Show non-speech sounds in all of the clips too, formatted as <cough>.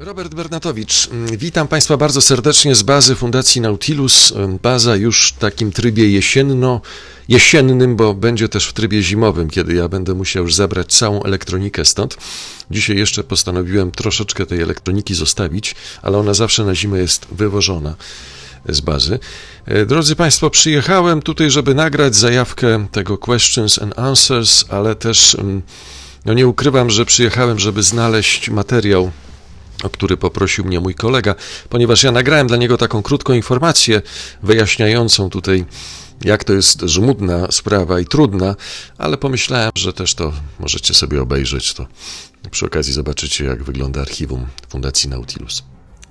Robert Bernatowicz, mm, witam Państwa bardzo serdecznie z bazy Fundacji Nautilus. Ym, Baza już w takim trybie jesienno, jesiennym, bo będzie też w trybie zimowym, kiedy ja będę musiał już zabrać całą elektronikę stąd. Dzisiaj jeszcze postanowiłem troszeczkę tej elektroniki zostawić, ale ona zawsze na zimę jest wywożona z bazy. E, Drodzy Państwo, przyjechałem tutaj, żeby nagrać zajawkę tego Questions and Answers, ale też ym, no nie ukrywam, że przyjechałem, żeby znaleźć materiał o który poprosił mnie mój kolega, ponieważ ja nagrałem dla niego taką krótką informację wyjaśniającą tutaj, jak to jest żmudna sprawa i trudna, ale pomyślałem, że też to możecie sobie obejrzeć, to przy okazji zobaczycie, jak wygląda archiwum Fundacji Nautilus.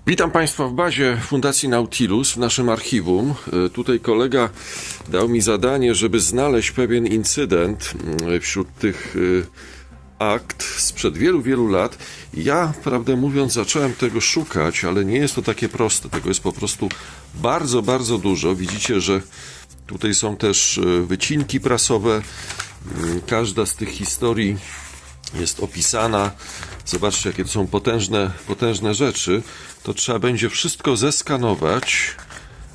Witam Państwa w bazie Fundacji Nautilus, w naszym archiwum. E, Tutaj kolega dał mi zadanie, żeby znaleźć pewien incydent wśród tych e, akt sprzed wielu, wielu lat. Ja, prawdę mówiąc, zacząłem tego szukać, ale nie jest to takie proste. Tego jest po prostu bardzo, bardzo dużo. Widzicie, że tutaj są też e, wycinki prasowe. Mm, Każda z tych historii jest opisana. Zobaczcie, jakie to są potężne, potężne rzeczy. To trzeba będzie wszystko zeskanować,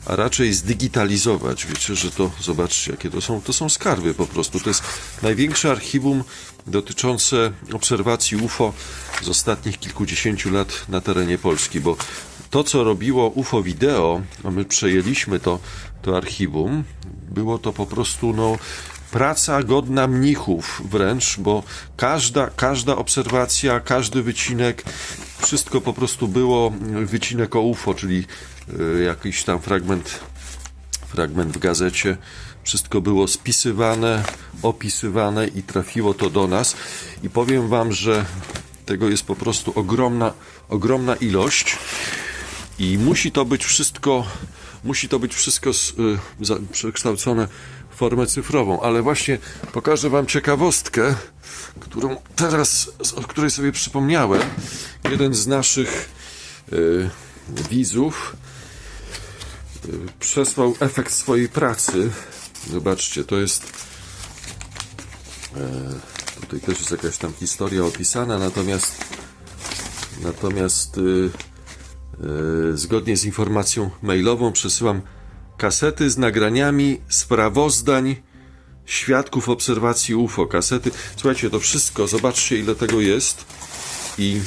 a raczej zdigitalizować. Wiecie, że to, zobaczcie, jakie to są, to są skarby po prostu. To jest największe archiwum dotyczące obserwacji UFO z ostatnich kilkudziesięciu lat na terenie Polski, bo to, co robiło UFO Video, a my przejęliśmy to, to archiwum, było to po prostu, no, praca godna mnichów wręcz, bo każda, każda obserwacja, każdy wycinek, wszystko po prostu było wycinek o UFO, czyli jakiś tam fragment, fragment w gazecie. Wszystko było spisywane, opisywane i trafiło to do nas. I powiem Wam, że tego jest po prostu ogromna, ogromna ilość. I musi to być wszystko, musi to być wszystko y, przekształcone w formę cyfrową. Ale właśnie pokażę Wam ciekawostkę, którą teraz, o której sobie przypomniałem. Jeden z naszych y, widzów y, przesłał efekt swojej pracy. Zobaczcie, to jest. E, tutaj też jest jakaś tam historia opisana, natomiast natomiast y, y, zgodnie z informacją mailową przesyłam kasety z nagraniami sprawozdań świadków obserwacji UFO. Kasety. Słuchajcie, to wszystko, zobaczcie ile tego jest i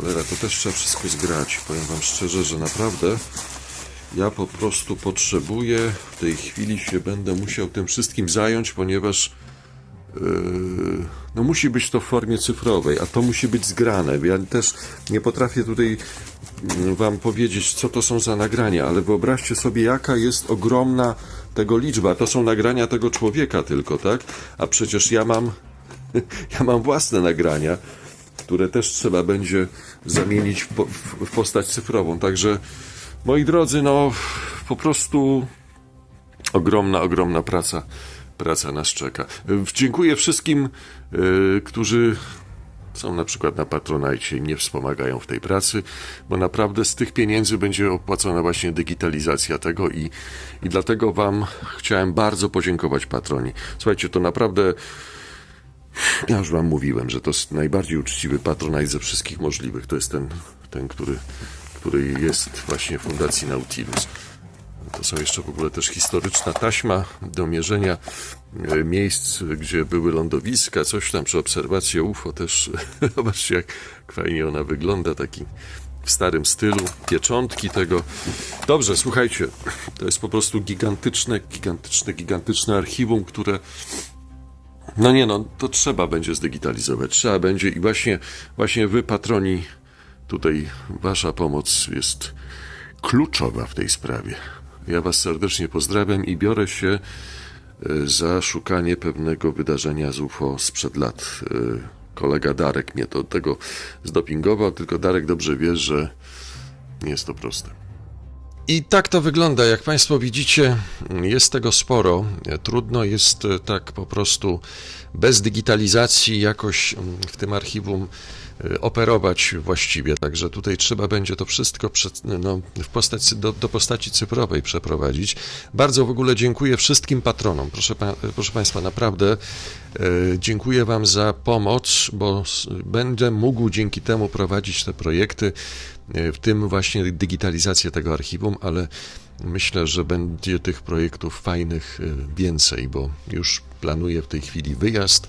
cholera, to też trzeba wszystko zgrać. Powiem wam szczerze, że naprawdę ja po prostu potrzebuję, w tej chwili się będę musiał tym wszystkim zająć, ponieważ yy, no musi być to w formie cyfrowej, a to musi być zgrane. Ja też nie potrafię tutaj mm, wam powiedzieć, co to są za nagrania, ale wyobraźcie sobie, jaka jest ogromna tego liczba. To są nagrania tego człowieka tylko, tak? A przecież ja mam, <laughs> ja mam własne nagrania, które też trzeba będzie zamienić w, w, postać cyfrową. Także, moi drodzy, no po prostu ogromna, ogromna praca, praca nas czeka. Dziękuję wszystkim, y, którzy są na przykład na Patronajcie i mnie wspomagają w tej pracy, bo naprawdę z tych pieniędzy będzie opłacona właśnie digitalizacja tego i, i dlatego Wam chciałem bardzo podziękować patroni. Słuchajcie, to naprawdę ja już wam mówiłem, że to jest najbardziej uczciwy patronat ze wszystkich możliwych. To jest ten, ten który, który jest właśnie w Fundacji Nautilus. To są jeszcze w ogóle też historyczna taśma do mierzenia e, miejsc, gdzie były lądowiska, coś tam przy obserwacji UFO też. <laughs> Zobaczcie, jak fajnie ona wygląda, taki w starym stylu, pieczątki tego. Dobrze, słuchajcie, to jest po prostu gigantyczne, gigantyczne, gigantyczne archiwum, które no nie no, to trzeba będzie zdigitalizować, trzeba będzie i właśnie, właśnie wy patroni, tutaj wasza pomoc jest kluczowa w tej sprawie. Ja was serdecznie pozdrawiam i biorę się e, za szukanie pewnego wydarzenia z UFO sprzed lat. E, Kolega Darek mnie do tego zdopingował, tylko Darek dobrze wie, że nie jest to proste. I tak to wygląda. Jak Państwo widzicie, jest tego sporo. Trudno jest e, tak po prostu bez digitalizacji jakoś w tym archiwum y, operować właściwie. Także tutaj trzeba będzie to wszystko przed, no, w postaci, do, do postaci cyfrowej przeprowadzić. Bardzo w ogóle dziękuję wszystkim patronom. Proszę, proszę Państwa, naprawdę y, dziękuję Wam za pomoc, bo będę mógł dzięki temu prowadzić te projekty, w tym właśnie digitalizację tego archiwum, ale myślę, że będzie tych projektów fajnych y, więcej, bo już planuję w tej chwili wyjazd.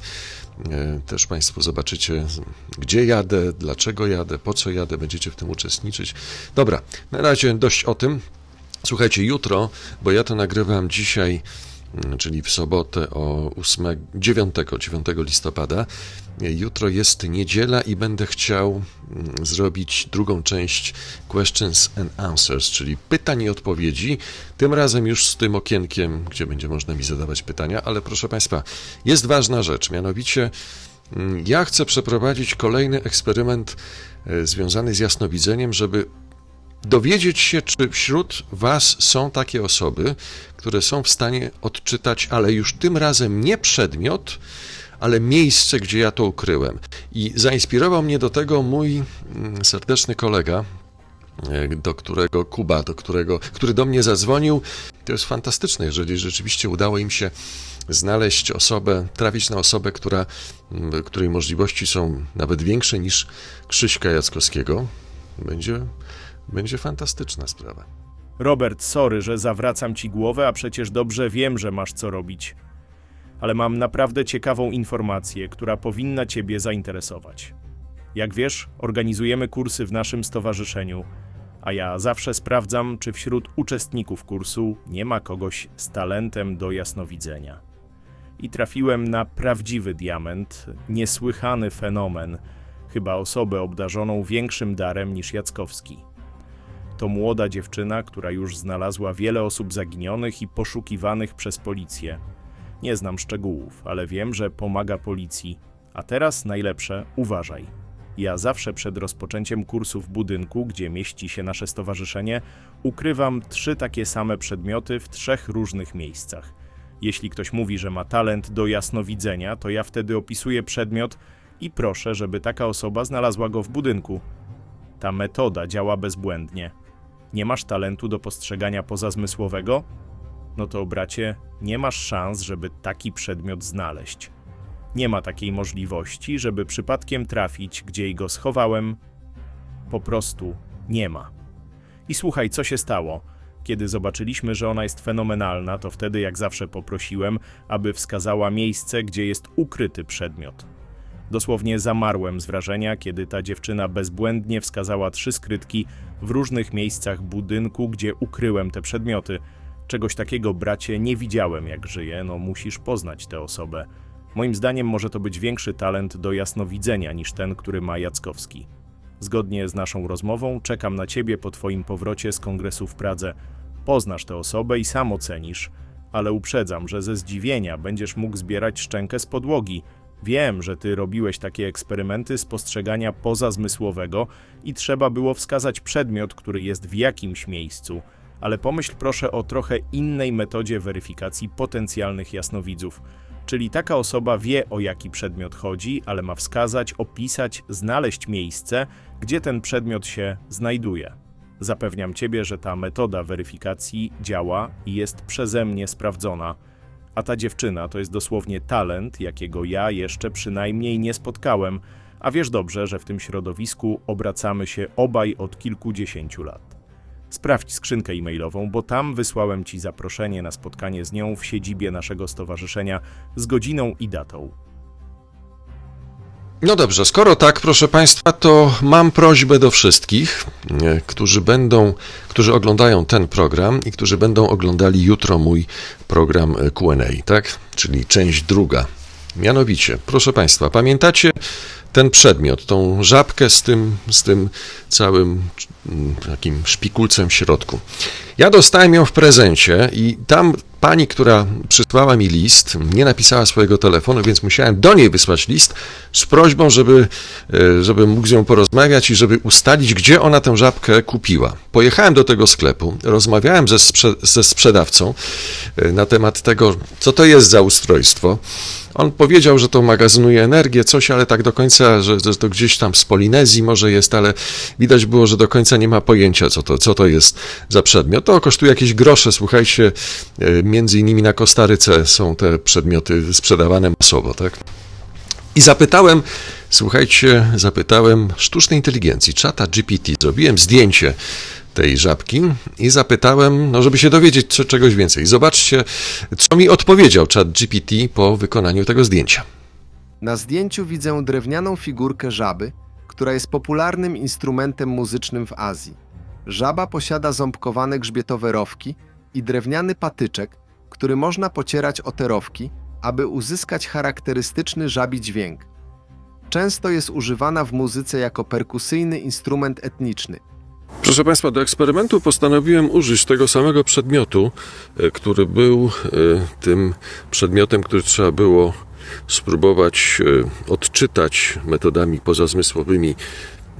E, Też Państwo zobaczycie, gdzie jadę, dlaczego jadę, po co jadę, będziecie w tym uczestniczyć. Dobra, na razie dość o tym. Słuchajcie, jutro, bo ja to nagrywam dzisiaj, czyli w sobotę o 8, 9, 9 listopada. Jutro jest niedziela i będę chciał mm, zrobić drugą część Questions and Answers, czyli pytań i odpowiedzi. Tym razem już z tym okienkiem, gdzie będzie można mi zadawać pytania, ale proszę Państwa, jest ważna rzecz, mianowicie mm, ja chcę przeprowadzić kolejny eksperyment e, związany z jasnowidzeniem, żeby dowiedzieć się, czy wśród Was są takie osoby, które są w stanie odczytać, ale już tym razem nie przedmiot, ale miejsce, gdzie ja to ukryłem. I zainspirował mnie do tego mój mm, serdeczny kolega, e, do którego Kuba, do którego, który do mnie zadzwonił. To jest fantastyczne, jeżeli rzeczywiście udało im się znaleźć osobę, trafić na osobę, która, m, której możliwości są nawet większe niż Krzyśka Jackowskiego. Będzie, będzie fantastyczna sprawa. Robert, sorry, że zawracam ci głowę, a przecież dobrze wiem, że masz co robić. Ale mam naprawdę ciekawą informację, która powinna ciebie zainteresować. Jak wiesz, organizujemy kursy w naszym stowarzyszeniu, a ja zawsze sprawdzam, czy wśród uczestników kursu nie ma kogoś z talentem do jasnowidzenia. I trafiłem na prawdziwy diament, niesłychany fenomen, chyba osobę obdarzoną większym darem niż Jackowski. To młoda dziewczyna, która już znalazła wiele osób zaginionych i poszukiwanych przez policję. Nie znam szczegółów, ale wiem, że pomaga policji. A teraz najlepsze, uważaj. Ja zawsze przed rozpoczęciem kursu w budynku, gdzie mieści się nasze stowarzyszenie, ukrywam trzy takie same przedmioty w trzech różnych miejscach. Jeśli ktoś mówi, że ma talent do jasnowidzenia, to ja wtedy opisuję przedmiot i proszę, żeby taka osoba znalazła go w budynku. Ta metoda działa bezbłędnie. Nie masz talentu do postrzegania pozazmysłowego? No to, bracie, nie masz szans, żeby taki przedmiot znaleźć. Nie ma takiej możliwości, żeby przypadkiem trafić, gdzie go schowałem. Po prostu nie ma. I słuchaj, co się stało. Kiedy zobaczyliśmy, że ona jest fenomenalna, to wtedy, jak zawsze, poprosiłem, aby wskazała miejsce, gdzie jest ukryty przedmiot. Dosłownie zamarłem z wrażenia, kiedy ta dziewczyna bezbłędnie wskazała trzy skrytki w różnych miejscach budynku, gdzie ukryłem te przedmioty. Czegoś takiego, bracie, nie widziałem, jak żyje, no musisz poznać tę osobę. Moim zdaniem może to być większy talent do jasnowidzenia niż ten, który ma Jackowski. Zgodnie z naszą rozmową, czekam na ciebie po twoim powrocie z kongresu w Pradze. Poznasz tę osobę i sam ocenisz, ale uprzedzam, że ze zdziwienia będziesz mógł zbierać szczękę z podłogi. Wiem, że ty robiłeś takie eksperymenty spostrzegania pozazmysłowego i trzeba było wskazać przedmiot, który jest w jakimś miejscu, ale pomyśl proszę o trochę innej metodzie weryfikacji potencjalnych jasnowidzów. Czyli taka osoba wie o jaki przedmiot chodzi, ale ma wskazać, opisać, znaleźć miejsce, gdzie ten przedmiot się znajduje. Zapewniam Ciebie, że ta metoda weryfikacji działa i jest przeze mnie sprawdzona. A ta dziewczyna to jest dosłownie talent, jakiego ja jeszcze przynajmniej nie spotkałem, a wiesz dobrze, że w tym środowisku obracamy się obaj od kilkudziesięciu lat. Sprawdź skrzynkę e-mailową, bo tam wysłałem Ci zaproszenie na spotkanie z nią w siedzibie naszego stowarzyszenia z godziną i datą. No dobrze, skoro tak, proszę Państwa, to mam prośbę do wszystkich, e, którzy będą, którzy oglądają ten program i którzy będą oglądali jutro mój program e, Q&A, tak? Czyli część druga. Mianowicie, proszę Państwa, pamiętacie ten przedmiot, tą żabkę z tym, z tym całym mm, takim szpikulcem w środku. Ja dostałem ją w prezencie i tam pani, która przysłała mi list, nie napisała swojego telefonu, więc musiałem do niej wysłać list z prośbą, żeby, e, żeby mógł z nią porozmawiać i żeby ustalić, gdzie ona tę żabkę kupiła. Pojechałem do tego sklepu, rozmawiałem ze, sprze- ze sprzedawcą e, na temat tego, co to jest za ustrojstwo. On powiedział, że to magazynuje energię, coś, ale tak do końca, że, że to gdzieś tam z Polinezji może jest, ale widać było, że do końca nie ma pojęcia, co to, co to jest za przedmiot. To kosztuje jakieś grosze, słuchajcie, e, między innymi na Kostaryce są te przedmioty sprzedawane masowo, tak? I zapytałem, słuchajcie, zapytałem sztucznej inteligencji, czata GPT, zrobiłem zdjęcie tej żabki i zapytałem, no żeby się dowiedzieć czegoś więcej. Zobaczcie, co mi odpowiedział czat GPT po wykonaniu tego zdjęcia. Na zdjęciu widzę drewnianą figurkę żaby, która jest popularnym instrumentem muzycznym w Azji. Żaba posiada ząbkowane grzbietowe rowki i drewniany patyczek, który można pocierać o te rowki, aby uzyskać charakterystyczny żabi dźwięk. Często jest używana w muzyce jako perkusyjny instrument etniczny. Proszę Państwa, do eksperymentu postanowiłem użyć tego samego przedmiotu, e, który był e, tym przedmiotem, który trzeba było spróbować e, odczytać metodami pozazmysłowymi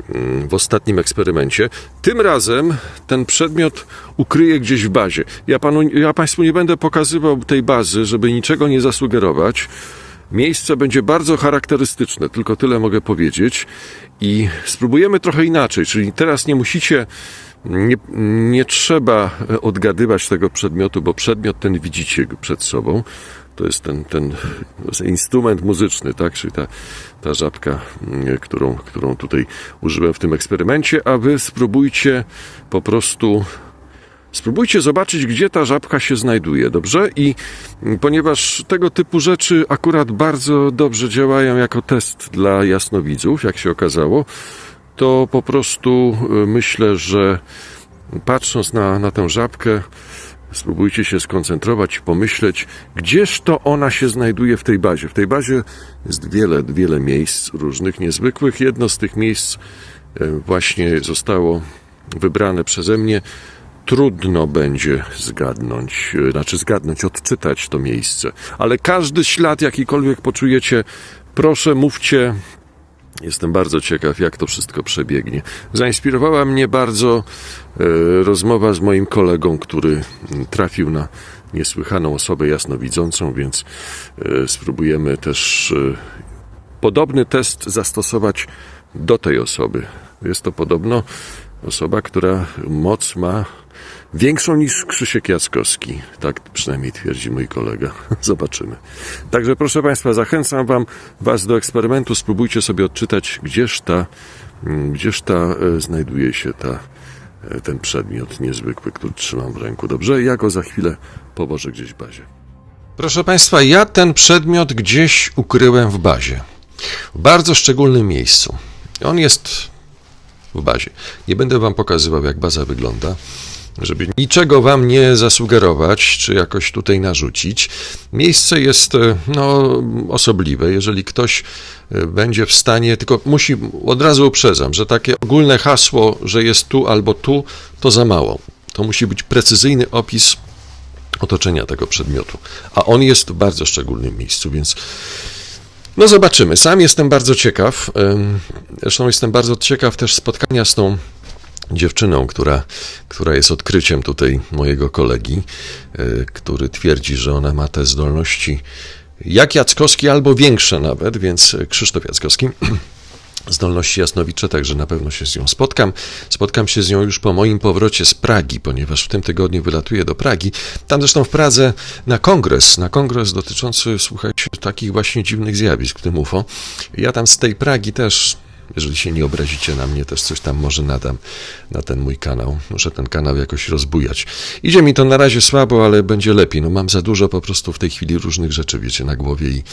mm, w ostatnim eksperymencie. Tym razem ten przedmiot ukryję gdzieś w bazie. Ja, panu, ja Państwu nie będę pokazywał tej bazy, żeby niczego nie zasugerować. Miejsce będzie bardzo charakterystyczne, tylko tyle mogę powiedzieć. I spróbujemy trochę inaczej, czyli teraz nie musicie, nie, nie trzeba odgadywać tego przedmiotu, bo przedmiot ten widzicie przed sobą. To jest ten, ten instrument muzyczny, tak? Czyli ta, ta żabka, mm, którą, którą tutaj użyłem w tym eksperymencie, a wy spróbujcie po prostu Spróbujcie zobaczyć, gdzie ta żabka się znajduje, dobrze? I ponieważ tego typu rzeczy akurat bardzo dobrze działają jako test dla jasnowidzów, jak się okazało, to po prostu y, myślę, że patrząc na, na tę żabkę, spróbujcie się skoncentrować i pomyśleć, gdzież to ona się znajduje w tej bazie. W tej bazie jest wiele, wiele miejsc różnych, niezwykłych. Jedno z tych miejsc y, właśnie zostało wybrane przeze mnie trudno będzie zgadnąć, znaczy zgadnąć, odczytać to miejsce. Ale każdy ślad, jakikolwiek poczujecie, proszę mówcie. Jestem bardzo ciekaw, jak to wszystko przebiegnie. Zainspirowała mnie bardzo e, rozmowa z moim kolegą, który trafił na niesłychaną osobę jasnowidzącą, więc e, spróbujemy też e, podobny test zastosować do tej osoby. Jest to podobno osoba, która moc ma większą niż Krzysiek Jackowski. Tak przynajmniej twierdzi mój kolega. <laughs> Zobaczymy. Także proszę Państwa, zachęcam wam, Was do eksperymentu. Spróbujcie sobie odczytać, gdzież ta, mm, gdzież ta e, znajduje się ta, e, ten przedmiot niezwykły, który trzymam w ręku. Dobrze? Ja go za chwilę położę gdzieś w bazie. Proszę Państwa, ja ten przedmiot gdzieś ukryłem w bazie. W bardzo szczególnym miejscu. On jest w bazie. Nie będę Wam pokazywał, jak baza wygląda, żeby niczego Wam nie zasugerować, czy jakoś tutaj narzucić. Miejsce jest e, no, osobliwe. Jeżeli ktoś e, będzie w stanie, tylko musi, od razu uprzedzam, że takie ogólne hasło, że jest tu albo tu, to za mało. To musi być precyzyjny opis otoczenia tego przedmiotu. A on jest w bardzo szczególnym miejscu, więc no zobaczymy. Sam jestem bardzo ciekaw. Zresztą jestem bardzo ciekaw też spotkania z tą dziewczyną, która, która jest odkryciem tutaj mojego kolegi, y, który twierdzi, że ona ma te zdolności jak Jackowski, albo większe nawet, więc Krzysztof Jackowski. <clears throat> Zdolności jasnowicze, także na pewno się z nią spotkam. Spotkam się z nią już po moim powrocie z Pragi, ponieważ w tym tygodniu wylatuję do Pragi. Tam zresztą w Pradze na kongres, na kongres dotyczący, słuchajcie, takich właśnie dziwnych zjawisk w tym UFO. Ja tam z tej Pragi też jeżeli się nie obrazicie na mnie, też coś tam może nadam na ten mój kanał. Muszę ten kanał jakoś rozbujać. Idzie mi to na razie słabo, ale będzie lepiej. No mam za dużo po prostu w tej chwili różnych rzeczy, wiecie, na głowie i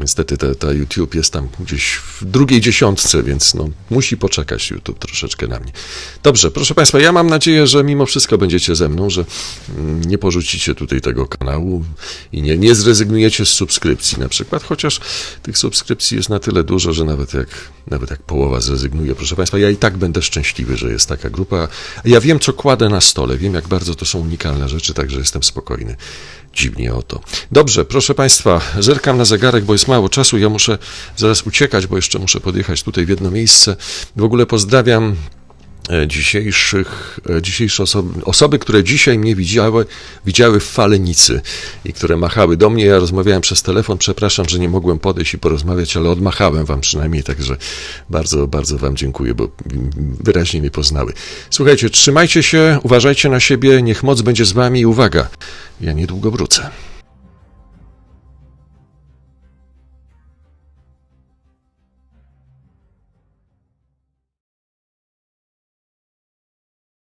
niestety ta, ta YouTube jest tam gdzieś w drugiej dziesiątce, więc no musi poczekać YouTube troszeczkę na mnie. Dobrze, proszę Państwa, ja mam nadzieję, że mimo wszystko będziecie ze mną, że mm, nie porzucicie tutaj tego kanału i nie, nie zrezygnujecie z subskrypcji na przykład, chociaż tych subskrypcji jest na tyle dużo, że nawet jak, nawet jak połowa zrezygnuje, proszę Państwa, ja i tak będę szczęśliwy, że jest taka grupa. Ja wiem, co kładę na stole, wiem, jak bardzo to są unikalne rzeczy, także jestem spokojny. Dziwnie o to. Dobrze, proszę Państwa, zerkam na zegarek, bo jest mało czasu. Ja muszę zaraz uciekać, bo jeszcze muszę podjechać tutaj w jedno miejsce. W ogóle pozdrawiam dzisiejszych, e, dzisiejsze osoby, osoby, które dzisiaj mnie widziały, widziały w falenicy i które machały do mnie. Ja rozmawiałem przez telefon, przepraszam, że nie mogłem podejść i porozmawiać, ale odmachałem wam przynajmniej, także bardzo, bardzo wam dziękuję, bo wyraźnie mnie poznały. Słuchajcie, trzymajcie się, uważajcie na siebie, niech moc będzie z wami i uwaga, ja niedługo wrócę.